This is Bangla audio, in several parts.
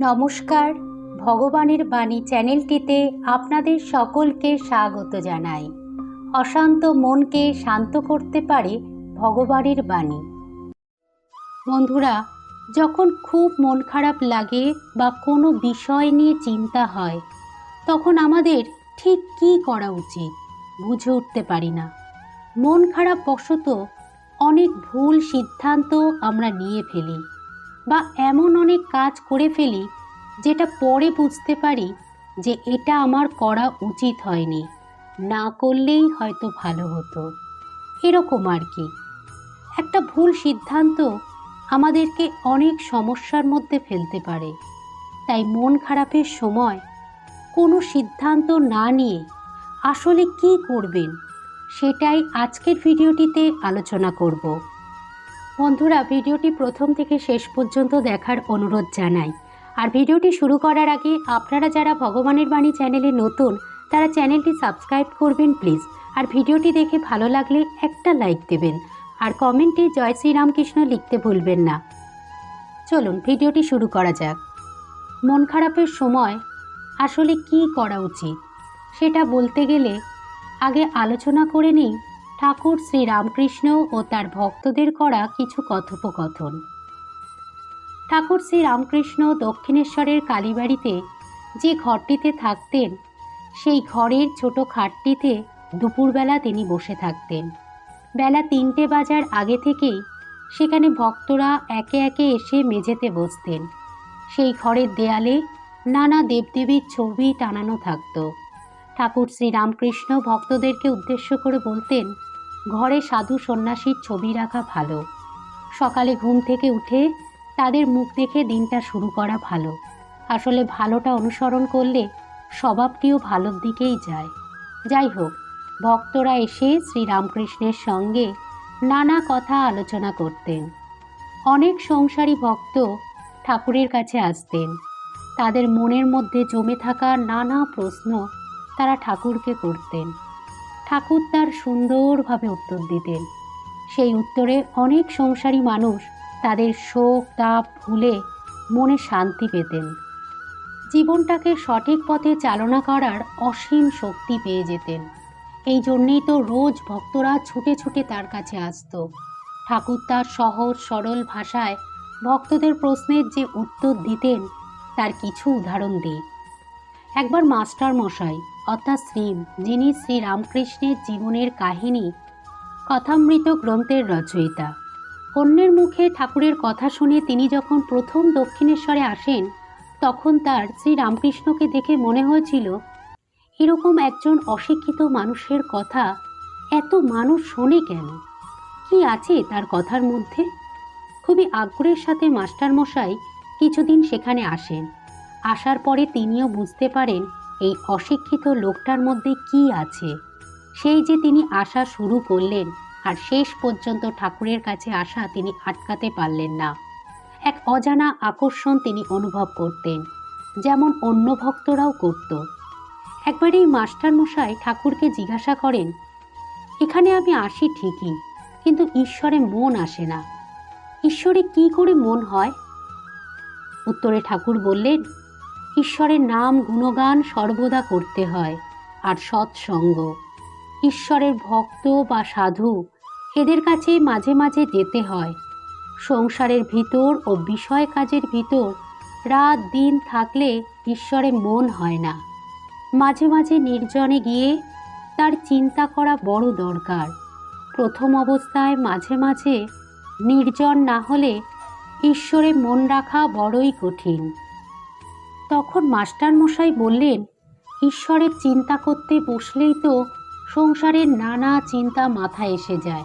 নমস্কার। ভগবানের বাণী চ্যানেলটিতে আপনাদের সকলকে স্বাগত জানাই। অশান্ত মনকে শান্ত করতে পারে ভগবানের বাণী। বন্ধুরা, যখন খুব মন খারাপ লাগে বা কোনো বিষয় নিয়ে চিন্তা হয়, তখন আমাদের ঠিক কী করা উচিত বুঝে উঠতে পারি না। মন খারাপ বশত অনেক ভুল সিদ্ধান্ত আমরা নিয়ে ফেলি। বা এমন অনেক কাজ করে ফেলি যেটা পরে বুঝতে পারি যে এটা আমার করা উচিত হয়নি। না করলেই হয়তো ভালো হতো। এরকম আর কি। একটা ভুল সিদ্ধান্ত আমাদেরকে অনেক সমস্যার মধ্যে ফেলতে পারে। তাই মন খারাপের সময় কোনো সিদ্ধান্ত না নিয়ে আসলে কি করবেন সেটাই আজকের ভিডিওটিতে আলোচনা করব। বন্ধুরা, ভিডিওটি প্রথম থেকে শেষ পর্যন্ত দেখার অনুরোধ জানাই। আর ভিডিওটি শুরু করার আগে আপনারা যারা ভগবানের বাণী চ্যানেলে নতুন, তারা চ্যানেলটি সাবস্ক্রাইব করবেন প্লিজ। আর ভিডিওটি দেখে ভালো লাগলে একটা লাইক দেবেন। আর কমেন্টে জয় শ্রীরামকৃষ্ণ লিখতে ভুলবেন না। চলুন, ভিডিওটি শুরু করা যাক। মন খারাপের সময় আসলে কি করা উচিত? সেটা বলতে গেলে আগে আলোচনা করে নিই। ঠাকুর শ্রী রামকৃষ্ণ ও তার ভক্তদের করা কিছু কথোপকথন। ঠাকুর শ্রী রামকৃষ্ণ দক্ষিণেশ্বরের কালীবাড়িতে যে ঘরটিতে থাকতেন, সেই ঘরের ছোট খাটটিতে দুপুরবেলা তিনি বসে থাকতেন। বেলা তিনটে বাজার আগে থেকেই সেখানে ভক্তরা একে একে এসে মেঝেতে বসতেন। সেই ঘরের দেয়ালে নানা দেবদেবীর ছবি টানানো থাকতো। ঠাকুর শ্রী রামকৃষ্ণ ভক্তদেরকে উদ্দেশ্য করে বলতেন, ঘরে সাধু সন্ন্যাসীর ছবি রাখা ভালো। সকালে ঘুম থেকে উঠে তাদের মুখ দেখে দিনটা শুরু করা ভালো। আসলে ভালোটা অনুসরণ করলে স্বভাবটিও ভালোর দিকেই যায়। যাই হোক, ভক্তরা এসে শ্রীরামকৃষ্ণের সঙ্গে নানা কথা আলোচনা করতেন। অনেক সংসারী ভক্ত ঠাকুরের কাছে আসতেন। তাদের মনের মধ্যে জমে থাকা নানা প্রশ্ন তারা ঠাকুরকে করতেন। ঠাকুর তার সুন্দরভাবে উত্তর দিতেন। সেই উত্তরে অনেক সংসারী মানুষ তাদের শোক তাপ ভুলে মনে শান্তি পেতেন। জীবনটাকে সঠিক পথে চালনা করার অসীম শক্তি পেয়ে যেতেন। এই জন্যেই তো রোজ ভক্তরা ছুটে ছুটে তার কাছে আসতো। ঠাকুর তার সহজ, সরল ভাষায় ভক্তদের প্রশ্নের যে উত্তর দিতেন, তার কিছু উদাহরণ দিই। একবার মাস্টার মশাই অর্থাৎ শ্রীম যিনি শ্রী রামকৃষ্ণের জীবনের কাহিনী, কথামৃত গ্রন্থের রচয়িতা। অন্যের মুখে ঠাকুরের কথা শুনে তিনি যখন প্রথম দক্ষিণেশ্বরে আসেন, তখন তার শ্রী রামকৃষ্ণকে দেখে মনে হয়েছিল, এরকম একজন অশিক্ষিত মানুষের কথা এত মানুষ শোনে কেন? কি আছে তার কথার মধ্যে? খুবই আগ্রহের সাথে মাস্টারমশাই কিছুদিন সেখানে আসেন। আসার পরে তিনিও বুঝতে পারেন এই অশিক্ষিত লোকটার মধ্যে কি আছে? সেই যে তিনি আসা শুরু করলেন আর শেষ পর্যন্ত ঠাকুরের কাছে আসা তিনি আটকাতে পারলেন না। এক অজানা আকর্ষণ তিনি অনুভব করতেন, যেমন অন্য ভক্তরাও করত। একবার এই মাস্টারমশাই ঠাকুরকে জিজ্ঞাসা করেন, এখানে আমি আসি ঠিকই, কিন্তু ঈশ্বরে মন আসে না। ঈশ্বরে কি করে মন হয়? উত্তরে ঠাকুর বললেন ঈশ্বরের নাম গুণগান সর্বদা করতে হয়, আর সৎসঙ্গ। ঈশ্বরের ভক্ত বা সাধু এদের কাছে মাঝে মাঝে যেতে হয়। সংসারের ভিতর ও বিষয় কাজের ভিতর রাত দিন থাকলে ঈশ্বরে মন হয় না। মাঝে মাঝে নির্জনে গিয়ে তার চিন্তা করা বড় দরকার। প্রথম অবস্থায় মাঝে মাঝে নির্জন না হলে ঈশ্বরে মন রাখা বড়ই কঠিন। তখন মাস্টারমশাই বললেন, ঈশ্বরের চিন্তা করতে বসলেই তো সংসারের নানা চিন্তা মাথায় এসে যায়।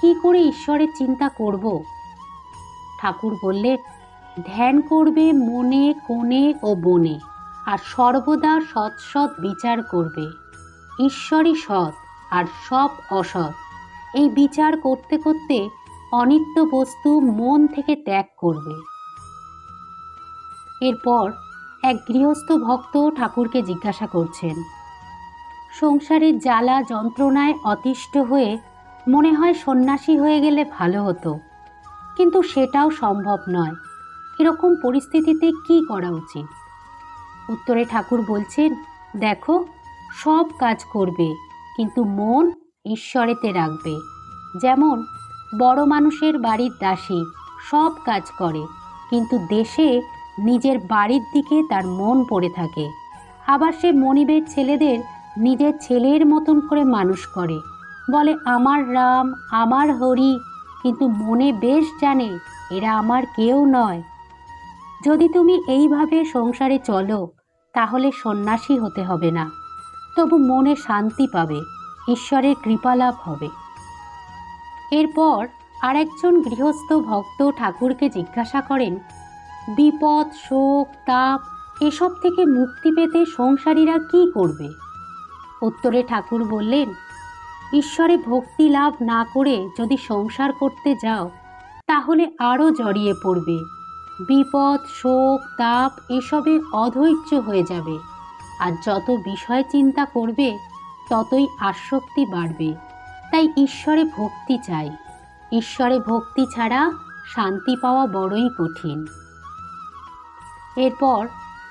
কি করে ঈশ্বরের চিন্তা করব? ঠাকুর বললেন, ধ্যান করবে মনে, কোণে ও বনে, আর সর্বদা সৎ সৎ বিচার করবে। ঈশ্বরই সৎ আর সব অসৎ। এই বিচার করতে করতে অনিত্য বস্তু মন থেকে ত্যাগ করবে। এরপর এক গৃহস্থ ভক্ত ঠাকুরকে জিজ্ঞাসা করছেন। সংসারের জ্বালা যন্ত্রণায় অতিষ্ঠ হয়ে মনে হয় সন্ন্যাসী হয়ে গেলে ভালো হতো। কিন্তু সেটাও সম্ভব নয়। এরকম পরিস্থিতিতে কি করা উচিত? উত্তরে ঠাকুর বলছেন, দেখো, সব কাজ করবে, কিন্তু মন ঈশ্বরেতে রাখবে। যেমন, বড় মানুষের বাড়ির দাসী সব কাজ করে, কিন্তু দেশে নিজের বাড়ির দিকে তার মন পড়ে থাকে। আবার সে মনিবের ছেলেদের নিজের ছেলের মতন করে মানুষ করে। বলে, আমার রাম, আমার হরি, কিন্তু মনে বেশ জানে এরা আমার কেউ নয়। যদি তুমি এইভাবে সংসারে চলো, তাহলে সন্ন্যাসী হতে হবে না। তবু মনে শান্তি পাবে, ঈশ্বরের কৃপালাভ হবে। এরপর আরেকজন গৃহস্থ ভক্ত ঠাকুরকে জিজ্ঞাসা করেন বিপদ, শোক, তাপ, এসব থেকে মুক্তি পেতে সংসারীরা কি করবে? উত্তরে ঠাকুর বললেন, ঈশ্বরে ভক্তি লাভ না করে যদি সংসার করতে যাও, তাহলে আরও জড়িয়ে পড়বে। বিপদ, শোক, তাপ এসবে অধৈর্য হয়ে যাবে। আর যত বিষয় চিন্তা করবে, ততই আসক্তি বাড়বে। তাই ঈশ্বরে ভক্তি চাই। ঈশ্বরে ভক্তি ছাড়া শান্তি পাওয়া বড়ই কঠিন। এরপর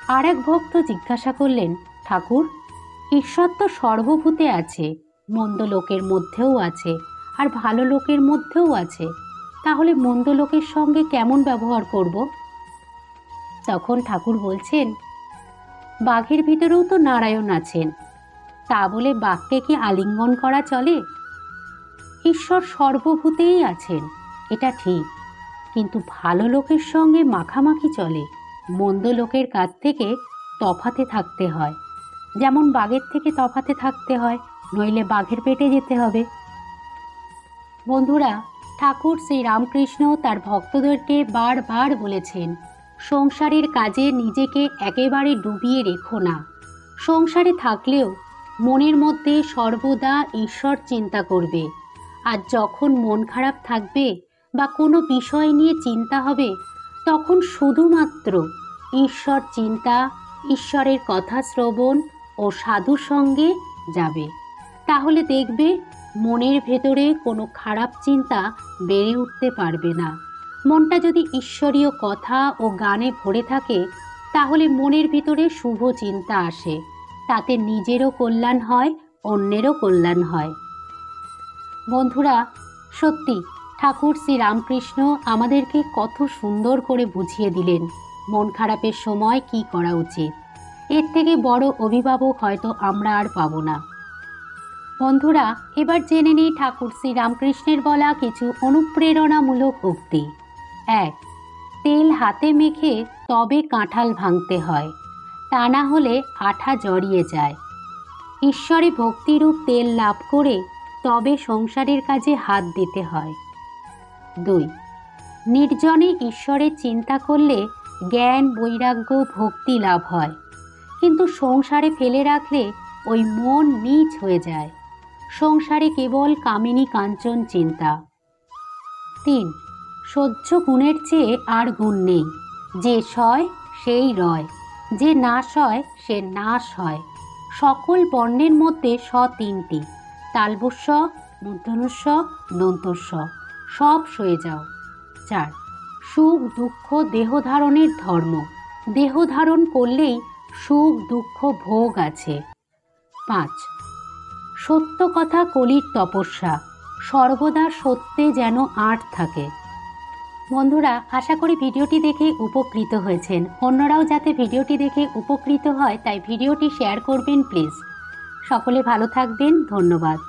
আর এক ভক্ত জিজ্ঞাসা করলেন, ঠাকুর, ঈশ্বর তো সর্বভূতে আছে, মন্দ লোকের মধ্যেও আছে আর ভালো লোকের মধ্যেও আছে। তাহলে মন্দ লোকের সঙ্গে কেমন ব্যবহার করব? তখন ঠাকুর বলছেন, বাঘের ভিতরেও তো নারায়ণ আছেন। তা বলে বাঘকে কি আলিঙ্গন করা চলে? ঈশ্বর সর্বভূতেই আছেন, এটা ঠিক। কিন্তু ভালো লোকের সঙ্গে মাখামাখি চলে। মন্দ লোকের কাছ থেকে তফাতে থাকতে হয়। যেমন বাঘের থেকে তফাতে থাকতে হয়, নইলে বাঘের পেটে যেতে হবে। বন্ধুরা, ঠাকুর শ্রী রামকৃষ্ণ তার ভক্তদেরকে বারবার বলেছেন, সংসারের কাজে নিজেকে একেবারে ডুবিয়ে রেখো না। সংসারে থাকলেও মনের মধ্যে সর্বদা ঈশ্বর চিন্তা করবে। আর যখন মন খারাপ থাকবে বা কোনো বিষয় নিয়ে চিন্তা হবে তখন শুধুমাত্র ঈশ্বর চিন্তা, ঈশ্বরের কথা শ্রবণ ও সাধুর সঙ্গে যাবে। তাহলে দেখবে মনের ভেতরে কোনো খারাপ চিন্তা বেড়ে উঠতে পারবে না। মনটা যদি ঈশ্বরীয় কথা ও গানে ভরে থাকে, তাহলে মনের ভিতরে শুভ চিন্তা আসে। তাতে নিজেরও কল্যাণ হয়, অন্যেরও কল্যাণ হয়। বন্ধুরা, সত্যি ঠাকুর শ্রী রামকৃষ্ণ আমাদেরকে কত সুন্দর করে বুঝিয়ে দিলেন। মন খারাপের সময় কি করা উচিত? এর থেকে বড় অভিভাবক হয়তো আমরা আর পাবো না। বন্ধুরা, এবার জেনে নিই ঠাকুর শ্রী রামকৃষ্ণের বলা কিছু অনুপ্রেরণামূলক উক্তি। এক, তেল হাতে মেখে তবে কাঁঠাল ভাঙতে হয়। তা না হলে আঠা জড়িয়ে যায়। ঈশ্বরে ভক্তিরূপ তেল লাভ করে তবে সংসারের কাজে হাত দিতে হয়। দুই। নির্জনে ঈশ্বরের চিন্তা করলে জ্ঞান, বৈরাগ্য, ভক্তি লাভ হয়। কিন্তু সংসারে ফেলে রাখলে ওই মন নীচ হয়ে যায়। সংসারে কেবল কামিনী কাঞ্চন চিন্তা। তিন। সহ্য গুণের চেয়ে আর গুণ নেই। যে সয়, সেই রয়। যে নাশ হয় সে নাশ হয়। সকল বর্ণের মধ্যে স তিনটি। তালবস্য মূর্ধনুস্ব দন্তস্ব। সব সয়ে যাও। চার, সুখ, দুঃখ দেহধারণের ধর্ম। দেহ ধারণ করলেই সুখ, দুঃখ, ভোগ আছে। পাঁচ, সত্য কথা কলির তপস্যা। সর্বদা সত্যে যেন আট থাকে। বন্ধুরা, আশা করি ভিডিওটি দেখে উপকৃত হয়েছেন। অন্যরাও যাতে ভিডিওটি দেখে উপকৃত হয়, তাই ভিডিওটি শেয়ার করবেন, প্লিজ। সকলে ভালো থাকবেন, ধন্যবাদ।